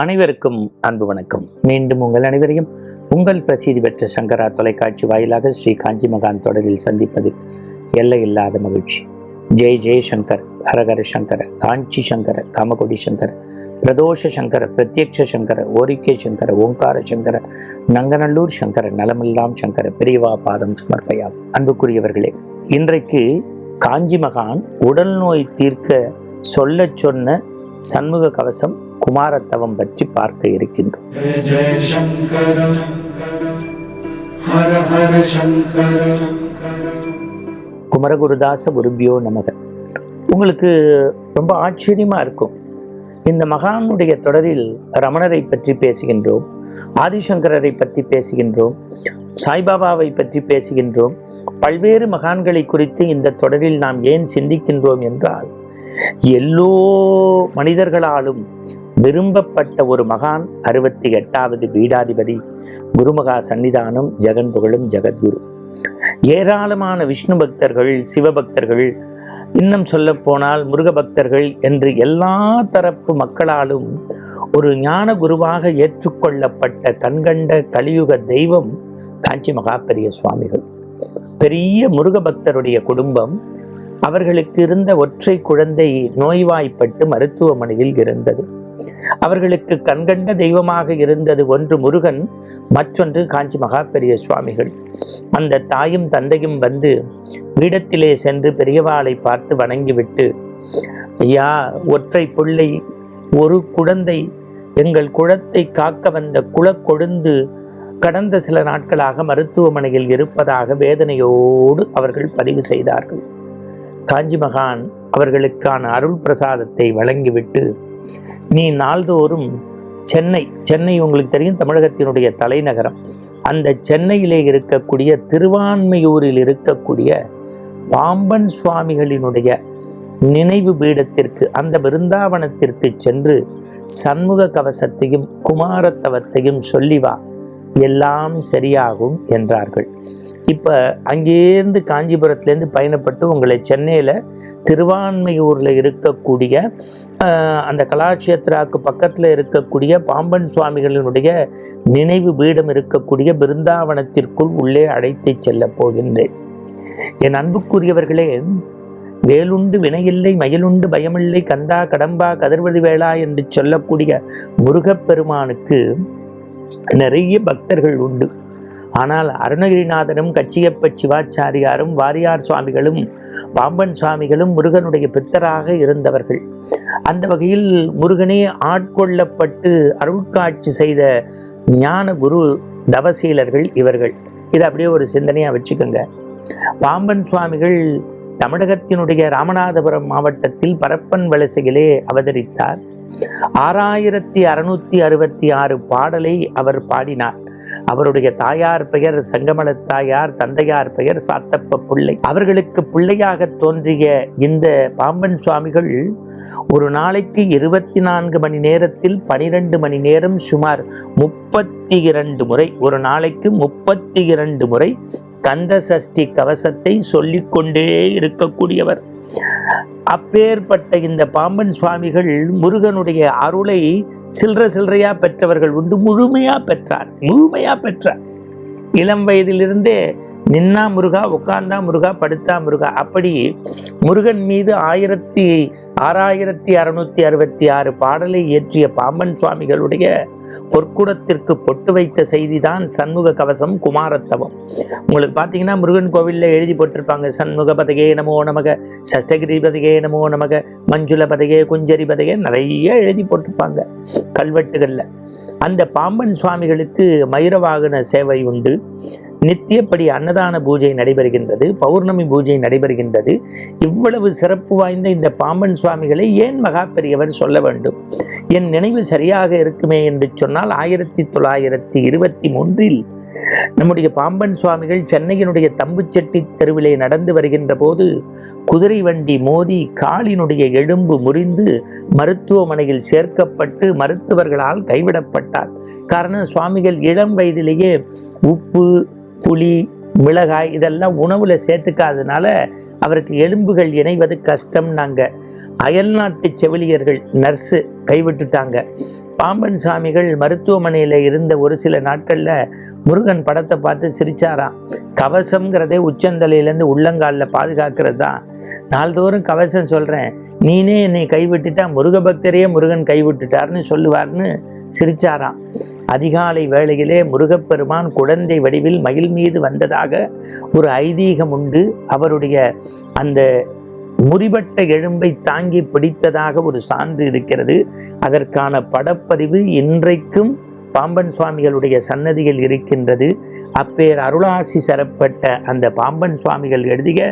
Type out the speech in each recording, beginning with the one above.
அனைவருக்கும் அன்பு வணக்கம். மீண்டும் உங்கள் அனைவரையும் உங்கள் பிரசித்தி பெற்ற சங்கரா தொலைக்காட்சி வாயிலாக ஸ்ரீ காஞ்சி மகான் தொடரில் சந்திப்பதில் எல்லையில்லாத மகிழ்ச்சி. ஜெய் ஜெய்சங்கர் ஹரஹர சங்கர காஞ்சி சங்கர காமகோடி சங்கர பிரதோஷ சங்கர பிரத்யக்ஷ சங்கர ஓரிக்கை சங்கர ஓங்கார சங்கர நங்கநல்லூர் சங்கர நலமெல்லாம் சங்கர பிரிவா பாதம் சமர்ப்பயாம். அன்புக்குரியவர்களே இன்றைக்கு காஞ்சி மகான் உடல் நோய் தீர்க்க சொல்ல சொன்ன சண்முக கவசம் குமாரத்தவம் பற்றி பார்க்க இருக்கின்றோம். குமரகுருதாச குருபியோ நமக. உங்களுக்கு ரொம்ப ஆச்சரியமாக இருக்கும். இந்த மகானுடைய தொடரில் ரமணரை பற்றி பேசுகின்றோம் ஆதிசங்கரரை பற்றி பேசுகின்றோம் சாய்பாபாவை பற்றி பேசுகின்றோம். பல்வேறு மகான்களை குறித்து இந்த தொடரில் நாம் ஏன் சிந்திக்கின்றோம் என்றால் எல்லோ மனிதர்களாலும் விரும்பப்பட்ட ஒரு மகான் அறுபத்தி எட்டாவது பீடாதிபதி குருமகா சன்னிதானம் ஜெகன் புகழும் ஜெகத்குரு. ஏராளமான விஷ்ணு பக்தர்கள் சிவபக்தர்கள் இன்னும் சொல்ல போனால் முருக பக்தர்கள் என்று எல்லா தரப்பு மக்களாலும் ஒரு ஞான குருவாக ஏற்றுக்கொள்ளப்பட்ட கண்கண்ட கலியுக தெய்வம் காஞ்சி மகாபெரிய சுவாமிகள். பெரிய முருக பக்தருடைய குடும்பம் அவர்களுக்கு இருந்த ஒற்றை குழந்தை நோய்வாய்ப்பட்டு மருத்துவமனையில் இருந்தது. அவர்களுக்கு கண்கண்ட தெய்வமாக இருந்தது ஒன்று முருகன் மற்றொன்று காஞ்சி மகா பெரிய சுவாமிகள். அந்த தாயும் தந்தையும் வந்து பீடத்திலே சென்று பெரியவாளை பார்த்து வணங்கிவிட்டு ஐயா ஒற்றை பிள்ளை ஒரு குழந்தை எங்கள் குளத்தை காக்க வந்த குளக்கொழுந்து கடந்த சில நாட்களாக மருத்துவமனையில் இருப்பதாக வேதனையோடு அவர்கள் பதிவு செய்தார்கள். காஞ்சி மகான் அவர்களுக்கான அருள் பிரசாதத்தை வழங்கிவிட்டு நீ நாள்தோறும் சென்னை சென்னை உங்களுக்கு தெரியும் தமிழகத்தினுடைய தலைநகரம். அந்த சென்னையிலே இருக்கக்கூடிய திருவான்மையூரில் இருக்கக்கூடிய பாம்பன் சுவாமிகளினுடைய நினைவு பீடத்திற்கு அந்த விருந்தாவனத்திற்கு சென்று சண்முக கவசத்தையும் குமாரத்தவத்தையும் சொல்லி வா. எல்லாம் சரியாகும் என்றார்கள். இப்போ அங்கேருந்து காஞ்சிபுரத்துலேருந்து பயணப்பட்டு உங்களை சென்னையில் திருவான்மையூரில் இருக்கக்கூடிய அந்த கலாட்சேத்ராவுக்கு பக்கத்தில் இருக்கக்கூடிய பாம்பன் சுவாமிகளினுடைய நினைவு பீடம் இருக்கக்கூடிய பிருந்தாவனத்திற்குள் உள்ளே அழைத்து செல்லப் போகின்றேன். என் அன்புக்குரியவர்களே வேலுண்டு வினையில்லை மயிலுண்டு பயமில்லை கந்தா கடம்பா கதிர்வதி வேளா என்று சொல்லக்கூடிய முருகப்பெருமானுக்கு நிறைய பக்தர்கள் உண்டு. ஆனால் அருணகிரிநாதனும் கச்சியப்ப சிவாச்சாரியாரும் வாரியார் சுவாமிகளும் பாம்பன் சுவாமிகளும் முருகனுடைய பித்தராக இருந்தவர்கள். அந்த வகையில் முருகனே ஆட்கொள்ளப்பட்டு அருள்காட்சி செய்த ஞான குரு தவசீலர்கள் இவர்கள். இதை அப்படியே ஒரு சிந்தனையாக வச்சுக்கோங்க. பாம்பன் சுவாமிகள் தமிழகத்தினுடைய ராமநாதபுரம் மாவட்டத்தில் பரப்பன் வலசையிலே அவதரித்தார். ஆறாயிரத்தி அறுநூத்தி அறுபத்தி ஆறு பாடலை அவர் பாடினார். அவருடைய தாயார் பெயர் சங்கமல தாயார் தந்தையார் பெயர் சாத்தப்ப பிள்ளை. அவர்களுக்கு பிள்ளையாக தோன்றிய இந்த பாம்பன் சுவாமிகள் ஒரு நாளைக்கு இருபத்தி நான்கு மணி நேரத்தில் பனிரெண்டு மணி நேரம் சுமார் முப்பத்தி இரண்டு முறை ஒரு நாளைக்கு முப்பத்தி இரண்டு முறை கந்த சஷ்டி கவசத்தை சொல்லிக்கொண்டே இருக்கக்கூடியவர். அப்பேற்பட்ட இந்த பாம்பன் சுவாமிகள் முருகனுடைய அருளை சில்லற சில்லறையா பெற்றவர்கள் உண்டு முழுமையாக பெற்றார் முழுமையாக பெற்றார். இளம் வயதிலிருந்தே நின்னா முருகா உட்கார்ந்தா முருகா படுத்தா முருகா. அப்படி முருகன் மீது ஆயிரத்தி ஆறாயிரத்தி அறுநூத்தி அறுபத்தி ஆறு பாடலை இயற்றிய பாம்பன் சுவாமிகளுடைய பொற்குடத்திற்கு பொட்டு வைத்த செய்திதான் சண்முக கவசம் குமாரத்தவம். உங்களுக்கு பார்த்தீங்கன்னா முருகன் கோவிலில் எழுதி போட்டிருப்பாங்க. சண்முக பதகே நமோ நமக சஷ்டகிரி பதகே நமோ நமக மஞ்சுள பதகே குஞ்சரி பதகே நிறைய எழுதி போட்டிருப்பாங்க கல்வெட்டுகளில். அந்த பாம்பன் சுவாமிகளுக்கு மயிரவாகன சேவை உண்டு. நித்தியப்படி அன்னதான பூஜை நடைபெறுகின்றது பௌர்ணமி பூஜை நடைபெறுகின்றது. இவ்வளவு சிறப்பு வாய்ந்த இந்த பாம்பன் சுவாமிகளை ஏன் மகா பெரியவர் சொல்ல வேண்டும்? என் நினைவு சரியாக இருக்குமே என்று சொன்னால் ஆயிரத்தி தொள்ளாயிரத்தி இருபத்தி மூன்றில் நம்முடைய பாம்பன் சுவாமிகள் சென்னையினுடைய தம்புச்செட்டி தெருவிலே நடந்து வருகின்ற போது குதிரை வண்டி மோதி காலினுடைய எலும்பு முறிந்து மருத்துவமனையில் சேர்க்கப்பட்டு மருத்துவர்களால் கைவிடப்பட்டார். காரணம் சுவாமிகள் இளம் வயதிலேயே உப்பு புளி மிளகாய் இதெல்லாம் உணவில் சேர்த்துக்காதனால அவருக்கு எலும்புகள் இணைவது கஷ்டம்னாங்க. அயல்நாட்டு செவிலியர்கள் நர்ஸு கைவிட்டுட்டாங்க. பாம்பன் சாமிகள் மருத்துவமனையில் இருந்த ஒரு சில நாட்களில் முருகன் படத்தை பார்த்து சிரிச்சாராம். கவசம்ங்கிறதே உச்சந்தலையிலேருந்து உள்ளங்காலில் பாதுகாக்கிறது? தான் நாள்தோறும் கவசம் சொல்கிறேன் நீனே என்னை கைவிட்டுட்டா முருக பக்தரையே முருகன் கைவிட்டுட்டார்னு சொல்லுவார்னு சிரிச்சாராம். அதிகாலை வேளையிலே முருகப்பெருமான் குழந்தை வடிவில் மயில் மீது வந்ததாக ஒரு ஐதீகம் உண்டு. அவருடைய அந்த முறிபட்ட எழும்பை தாங்கி பிடித்ததாக ஒரு சான்று இருக்கிறது. அதற்கான படப்பதிவு இன்றைக்கும் பாம்பன் சுவாமிகளுடைய சன்னதியில் இருக்கின்றது. அப்பேர் அருளாசி சரப்பட்ட அந்த பாம்பன் சுவாமிகள் எழுதிய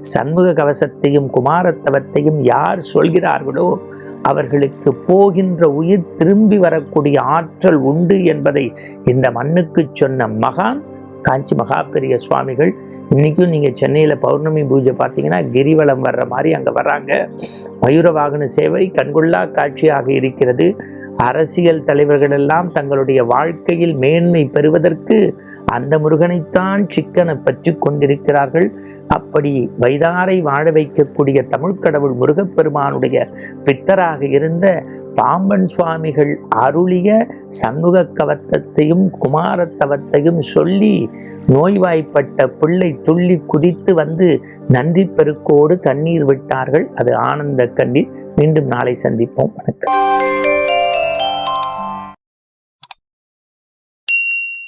சண்முக கவசத்தையும் குமாரத்தவத்தையும் யார் சொல்கிறார்களோ அவர்களுக்கு போகின்ற உயிர் திரும்பி வரக்கூடிய ஆற்றல் உண்டு என்பதை இந்த மண்ணுக்கு சொன்ன மகான் காஞ்சி மகாபெரிய சுவாமிகள். இன்றைக்கும் நீங்கள் சென்னையில் பௌர்ணமி பூஜை பார்த்தீங்கன்னா கிரிவலம் வர்ற மாதிரி அங்கே வர்றாங்க. மயூர வாகன சேவை கண்கொள்ளா காட்சியாக இருக்கிறது. அரசியல் தலைவர்களெல்லாம் தங்களுடைய வாழ்க்கையில் மேன்மை பெறுவதற்கு அந்த முருகனைத்தான் சிக்கனை பற்றி கொண்டிருக்கிறார்கள். அப்படி வைதாரை வாழ வைக்கக்கூடிய தமிழ்க்கடவுள் முருகப்பெருமானுடைய பித்தராக இருந்த பாம்பன் சுவாமிகள் அருளிய சண்முக கவத்தத்தையும் குமாரத்தவத்தையும் சொல்லி நோய்வாய்ப்பட்ட பிள்ளை துள்ளி குதித்து வந்து நன்றி பெருக்கோடு கண்ணீர் விட்டார்கள். அது ஆனந்த கண்ணீர் மீண்டும் நாளை சந்திப்போம். வணக்கம்.